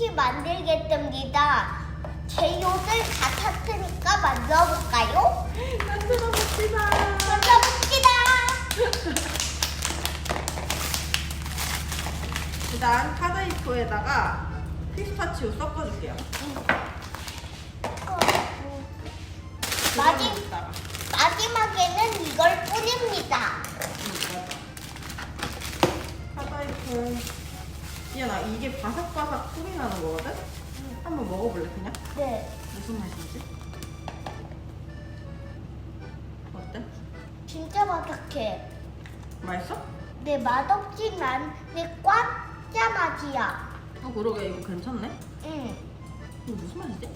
쿠키 만들겠습니다. 재료를 다 샀으니까 만들어볼까요? 만들어 봅시다. 만들어봅시다. 일단 카다이프에다가 피스타치오 섞어줄게요. 마지. 마지막에는 이걸 뿌립니다. 응, 맞아. 카다이프. 이현아 이게 바삭바삭 소리 나는 거거든? 한번 먹어볼래 그냥? 네. 무슨 맛인지? 어때? 진짜 바삭해. 맛있어? 네, 맛없지만 네 꽉짜 맛이야. 어 그러게 이거 괜찮네. 응. 이거 무슨 맛이지?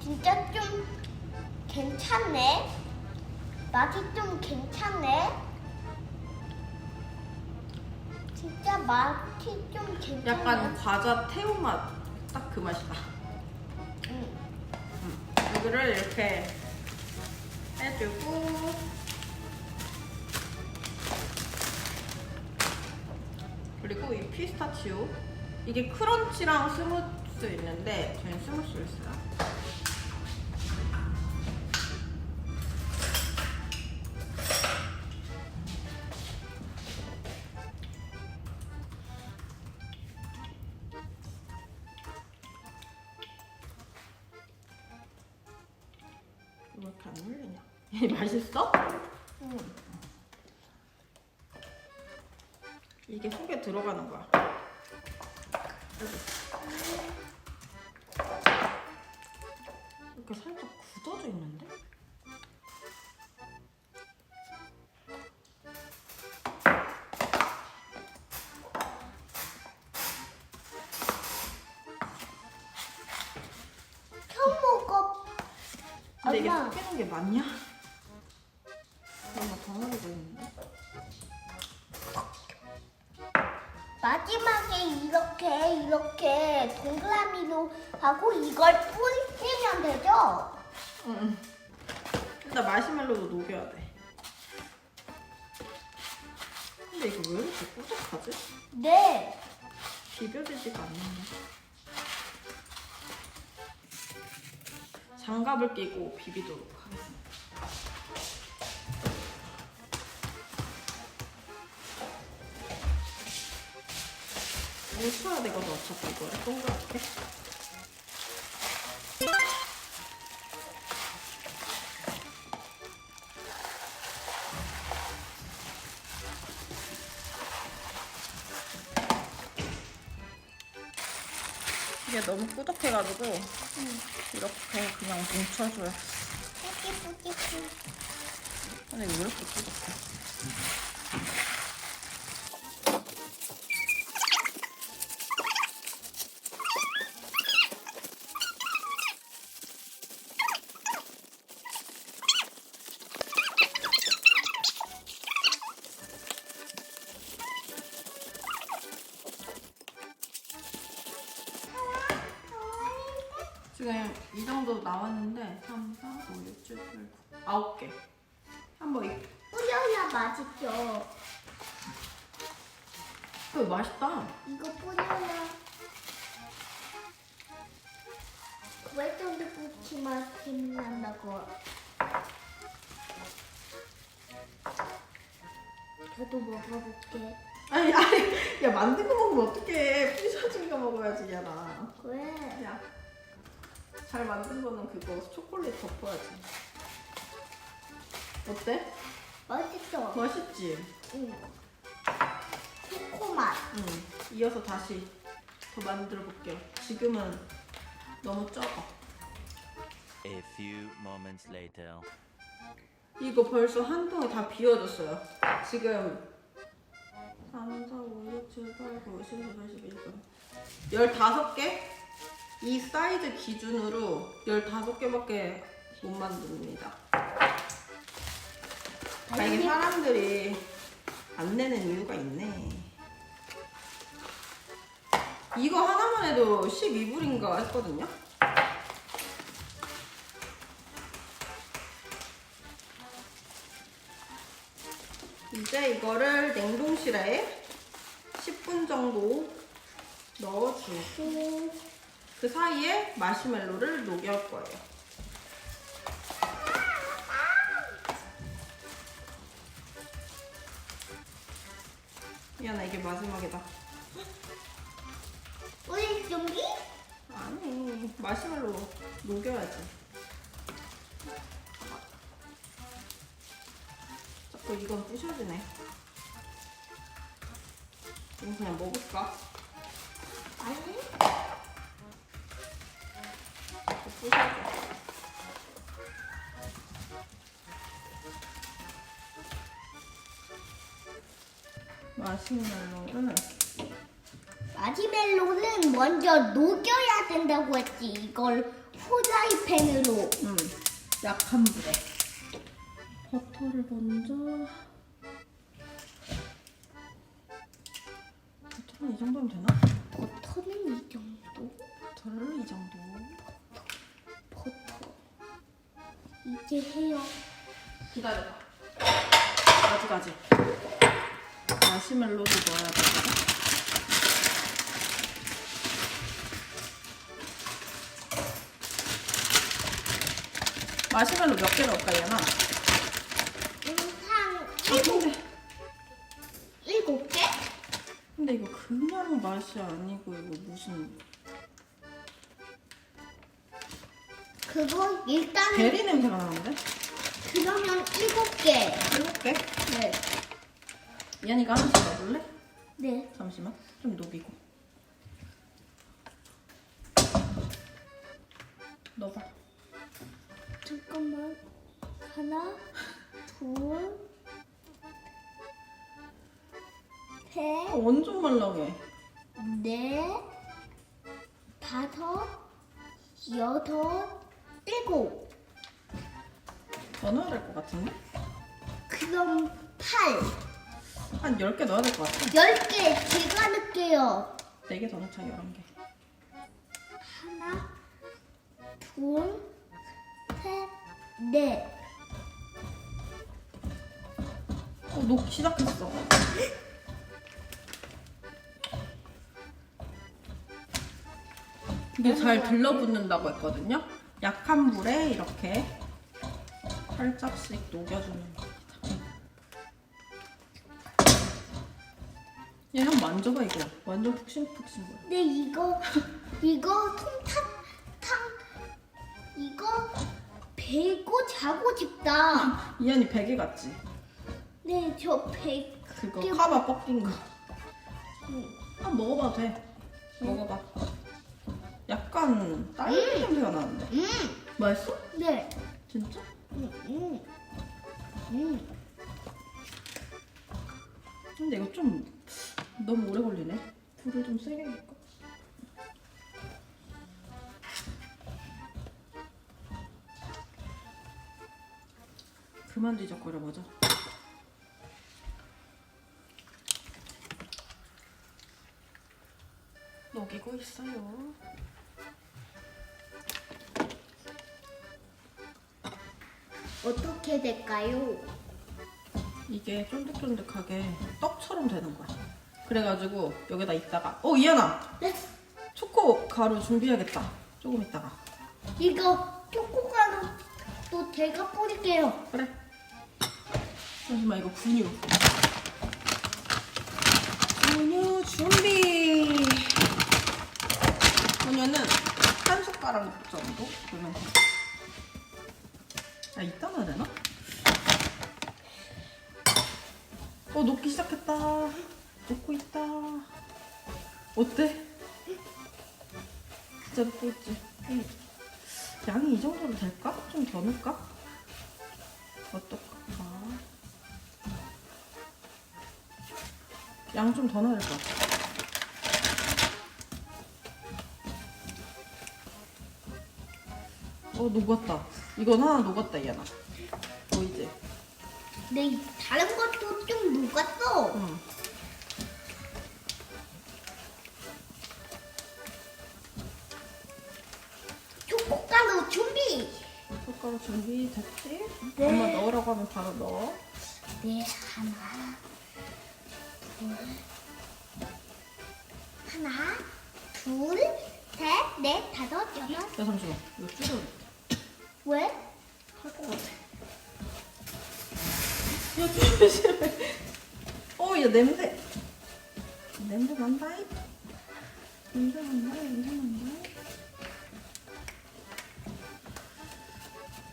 진짜 좀 괜찮네. 맛이 좀 괜찮네. 진짜 맛이 좀 괜찮네. 약간 과자 태우 맛. 딱 그 맛이다. 응. 음. 이거를 이렇게 해주고 그리고 이 피스타치오 이게 크런치랑 스무스 있는데 저희는 스무스를 써요. 맛있어? 응. 이게 속에 들어가는 거야. 이렇게 살짝 굳어져 있는데? 처음 먹어. 근데 이게 엄마. 섞이는 게 맞냐? 이렇게 이렇게 동그라미로 하고 이걸 뿌리면 되죠? 응. 일단 마시멜로도 녹여야 돼. 근데 이거 왜 이렇게 꾸덕하지? 네. 비벼지지가 않는데. 장갑을 끼고 비비도록 하겠습니다. 뭉쳐야 되거든 어차피 이거를 동그랗게. 이게 너무 꾸덕해가지고 이렇게 그냥 뭉쳐줘요. 뿌기 뿌기 뿌기. 근데 왜 이렇게 꾸덕해? 지금 이 정도 나왔는데 3, 4, 5, 6, 7, 8, 9, 9개. 한번 이 뿌려야 맛있죠. 그 맛있다. 이거 뿌려야 그랬던데 뿌치 맛이 난다고. 저도 먹어볼게. 아니 아니 야 만든 거 먹으면 어떡해 피자진 거 먹어야지 야나 왜? 야 잘 만든 거는 그거 초콜릿 덮어야지 어때? 맛있어. 맛있지? 응. 초코 맛. 응 이어서 다시 더 만들어 볼게요 지금은 너무 적어 A few moments later. 이거 벌써 한 통에 다 비워졌어요 지금 3, 4, 5, 6, 7, 8, 9, 10, 11, 12 15개? 이 사이즈 기준으로 15개밖에 못 만듭니다 아, 이게 사람들이 안 내는 이유가 있네. 이거 하나만 해도 12불인가 했거든요? 이제 이거를 냉동실에 10분 정도 넣어주고 그 사이에 마시멜로를 녹일 거예요. 미안해 이게 마지막이다. 우리 준비? 아니 마시멜로 녹여야지. 자꾸 이건 부셔지네. 이거 그냥 먹을까? 아니. 마시멜로를 마시멜로는 먼저 녹여야 된다고 했지. 이걸 후라이팬으로. 음, 약한 불에 버터를 먼저 버터는 이 정도면 되나? 버터는 이 정도. 버터를 이 정도 이제 해요. 기다려봐 아직 아직 마시멜로도 넣어야 되거든 마시멜로 몇 개 넣을까 얘나? 음, 한 아, 일곱, 근데, 일곱 개? 근데 이거 그냥 맛이 아니고 이거 무슨 그거 일단 베리 냄새가 나는데? 그러면 일곱 개. 일곱 개? 네. 이한이가 하나씩 넣어볼래? 네. 잠시만 좀 녹이고 넣어봐 잠깐만. 하나, 둘, 셋, 아, 완전 말랑해 넷, 다섯, 여섯, 일곱. 더 넣어야 될 것 같은데? 그럼 팔. 한 10개 넣어야 될 것 같아 열개 제가 넣을게요. 4개 더 넣자 11개 하나, 둘, 셋, 넷. 어 녹기 시작했어 이게 잘 들러붙는다고 했거든요 약한 불에 이렇게 살짝씩 녹여주는 겁니다 얘한번 만져봐 이거 완전 푹신푹신 거야 근데 이거 이거 통탕탕 이거 베고 자고 싶다. 이한이 베개 같지? 네, 저 베. 그거 이게 카바 뻗긴 거 음, 한번 먹어봐도 돼 먹어봐 약간 딸기 냄새가 나는데 음, 맛있어? 네, 진짜? 음, 음, 음. 근데 이거 좀 너무 오래 걸리네. 불을 좀 세게 할까? 그만 뒤적거려 보자. 녹이고 있어요. 어떻게 될까요? 이게 쫀득쫀득하게 떡처럼 되는 거야. 그래가지고 여기다 있다가 어 이하나 네, 초코 가루 준비해야겠다. 조금 있다가 이거 초코가루 또 제가 뿌릴게요. 그래. 잠시만 이거 분유. 분유 준비. 분유는 한 숟가락 정도 넣으면 돼. 아 이따 넣어야 되나? 어 녹기 시작했다. 녹고 있다. 어때? 진짜 녹고 있지? 응. 양이 이 정도로 될까? 좀 더 넣을까? 어떨까? 양 좀 더 넣어야 될것 같아. 어, 녹았다. 이건 하나 녹았다, 이하나. 보이지? 네, 다른 것도 좀 녹았어. 응. 초코가루 준비. 숟가루 준비 됐지? 네. 엄마 넣으라고 하면 바로 넣어. 네, 하나, 둘, 하나, 둘, 셋, 넷, 다섯, 여섯. 야 잠시만 이거 줄여 왜? 할 것 같아. 야 조심해. 어 야 냄새. 냄새 난다. 냄새 난다 냄새 난다.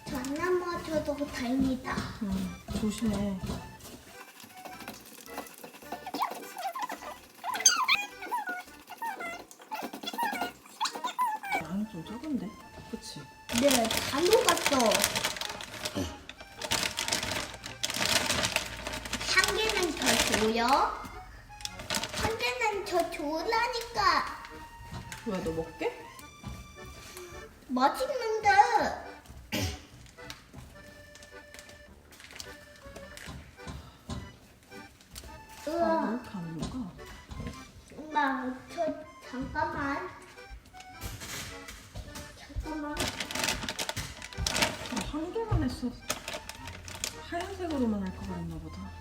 저안 넘어져도 다행이다. 응 조심해. 양이 좀 적은데 그치? 네, 다 녹았어. 한 개는 더 줘요. 한 개는 더 줘라니까. 왜너 먹게? 맛있는데. 아, 왜 우와, 이렇게 안 녹아? 엄마, 저 잠깐만. 아, 한 개만 했어. 하얀색으로만 할거 그랬나 보다.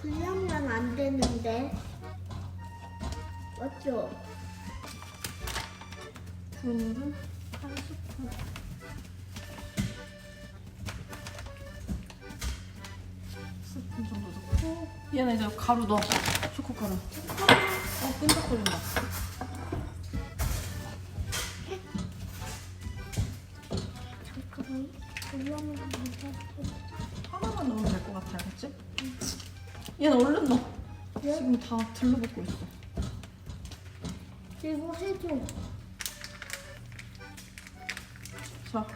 불량면 안 되는데. 맞죠? 분은 한. 스푼 얘는 이제 가루 넣어. 초코가루. 어, 끈적거린다. 잠깐만. 불량면 안 돼. 하나만 넣으면 될 것 같아, 알겠지? 얘는 얼른 넣어. 네? 지금 다 들러붙고 있어. 이거 해줘. 자,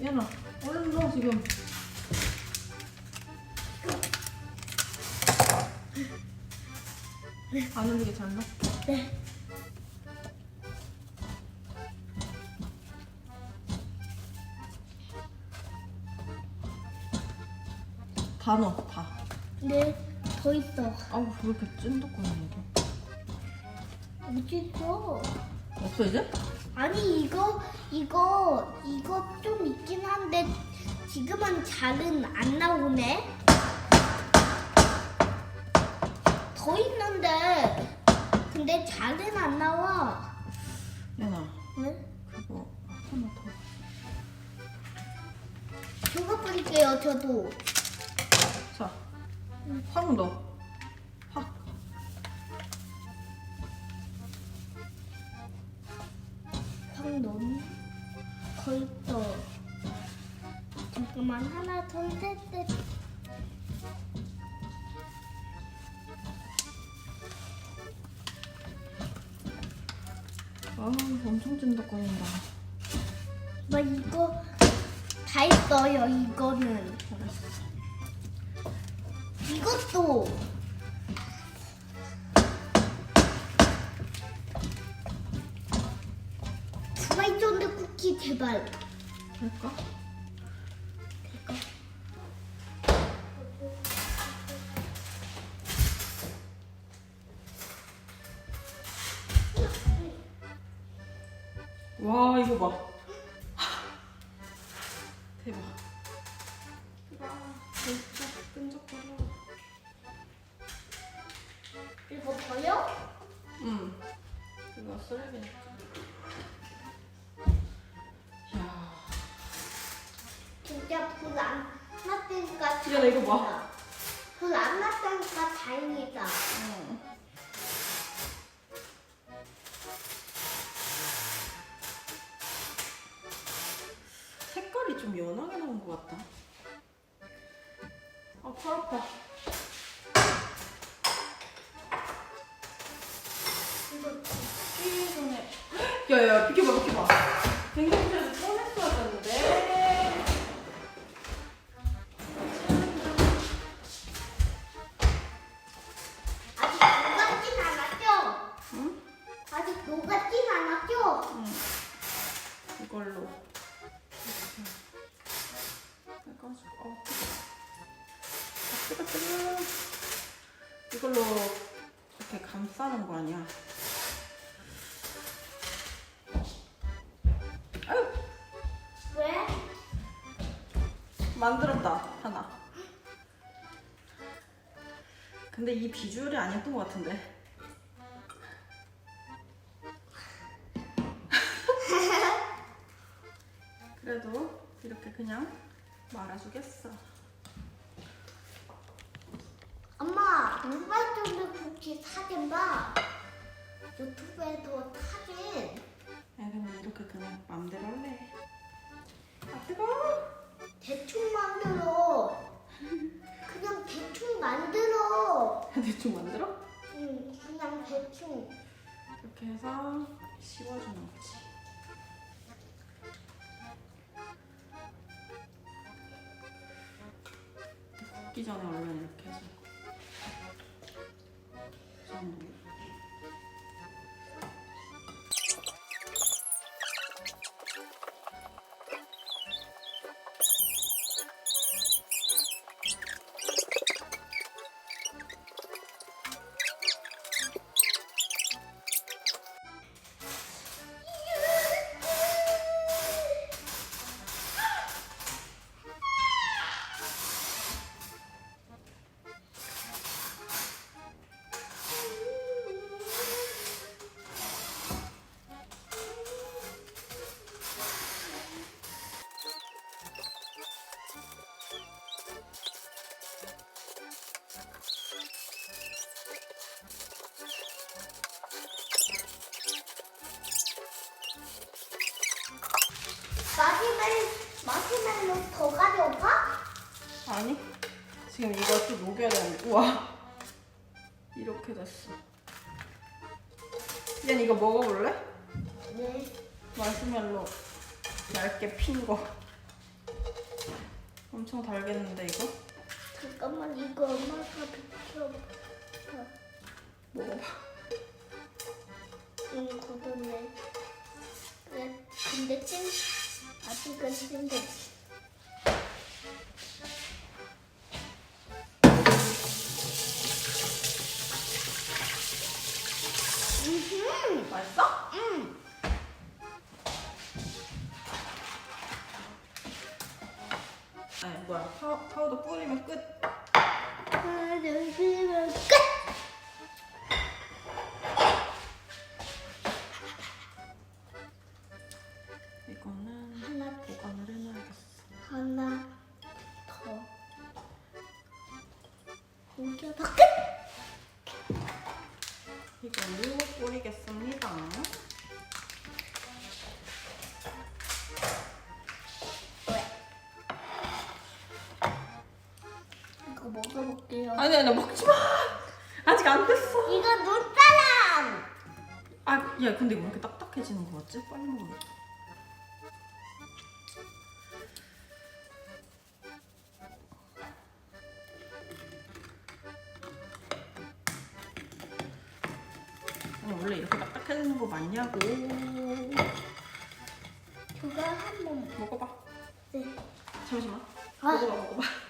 얘나 얼른 넣어 지금. 안 흘리게 잘 넣어. 네. 다 넣어, 다. 네, 더 있어. 아우 왜 이렇게 찐득거리는 거? 어디 있어? 없어 이제? 아니 이거 이거 이거 좀 있긴 한데 지금은 잘은 안 나오네. 더 있는데 근데 잘은 안 나와. 얘나 네? 그거 하나 더. 저거 뿌릴게요 저도. 자, 확 넣어. 확. 황놈 거의 또 잠깐만 하나 둘셋넷 다 했어요 이거는. 이것도 두바이 쫀드 쿠키 제발 할까? 아파. 이거 끼기 전에. 야, 야, 비켜봐, 비켜봐. 이걸로 이렇게 감싸는 거 아니야? 아유, 왜? 만들었다 하나. 근데 이 비주얼이 안 예쁜 것 같은데. 그래도 이렇게 그냥 말아주겠어. 엄마, 쿠키 사진 봐. 유튜브에도 사진. 야 근데 이렇게 그냥 맘대로 할래. 아 뜨거워. 대충 만들어. 그냥 대충 만들어. 대충 만들어? 응, 그냥 대충. 이렇게 해서 씌워주는 거지. 굽기 전에 얼른 이렇게 해서. 정 아니 지금 이거 좀 녹여야 되는데 우와 이렇게 됐어 얘 이거 먹어볼래? 네. 마시멜로 얇게 핀 거 엄청 달겠는데 이거? 잠깐만, 이거 엄마가 비켜. 먹어봐 응, 굳었네. 그래, 근데 찐, 아직은 찐데. 음, 맛있어? 음. 아니 뭐야 파우, 파우더 뿌리면 끝 둘, 셋, 끝! 먹어볼게요. 아니 아니 먹지 마 아직 안 됐어 이거 눈사람! 아 야 근데 왜 이렇게 딱딱해지는 거 같지? 빨리 먹어야겠다 아니 원래 이렇게 딱딱해지는 거 맞냐고 저거 한번 먹어봐 네. 잠시만 아. 먹어봐 먹어봐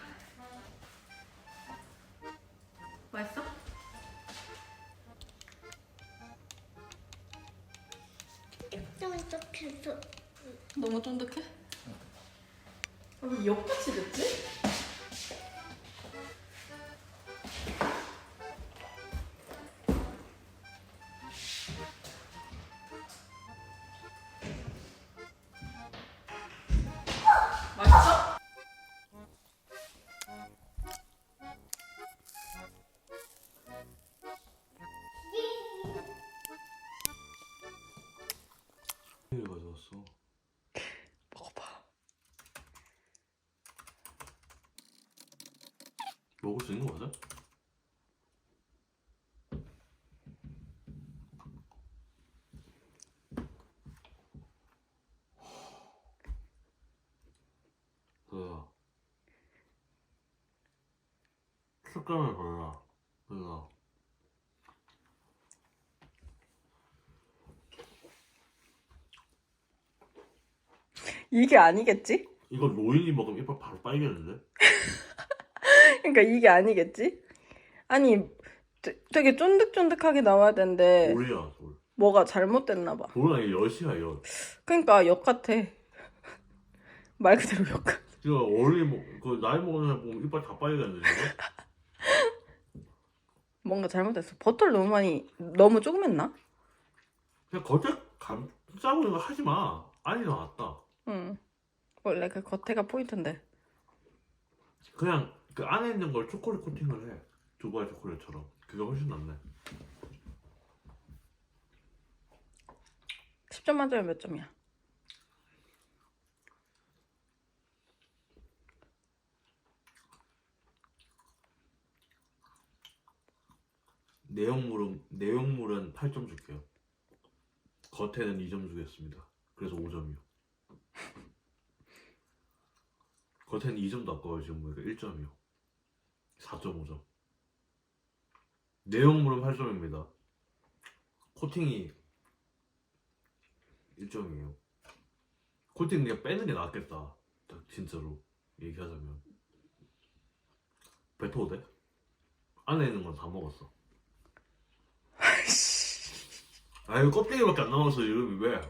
먹을 수 있는 거 맞아? 그야 색감을 봐라. 그야 이게 아니겠지? 이거 로일이 먹으면 이빨 바로 빨개지는데? 그러니까 이게 아니겠지? 아니 되- 되게 쫀득쫀득하게 나와야 되는데 돌이야 돌. 뭐가 잘못됐나 봐 돌은 아니 엿이야 엿. 그러니까 역 같아 말 그대로 역 같아 이거 어른이 먹, 그 나이 먹는 사람 보면 이빨 다 빨개졌는데 지금? 뭔가 잘못됐어. 버터를 너무 많이 너무 조금 했나? 그냥 겉에 감 짜고 이거 하지 마. 더 낫다. 응. 원래 그 겉에가 포인트인데. 그냥 그 안에 있는 걸 초콜릿 코팅을 해. 두바이 초콜릿처럼. 그게 훨씬 낫네. 10점 만점에 몇 점이야? 내용물은 내용물은 8점 줄게요. 겉에는 2점 주겠습니다. 그래서 5점이요. 겉에는 2점도 아까워요 지금 보니까 1점이요. 4.5점. 내용물은 8점입니다. 코팅이 1점이에요. 코팅 그냥 빼는 게 낫겠다. 딱 진짜로 얘기하자면. 뱉어도 돼? 안에 있는 건 다 먹었어. 아 이거 껍데기밖에 안 남았어 이름이 왜?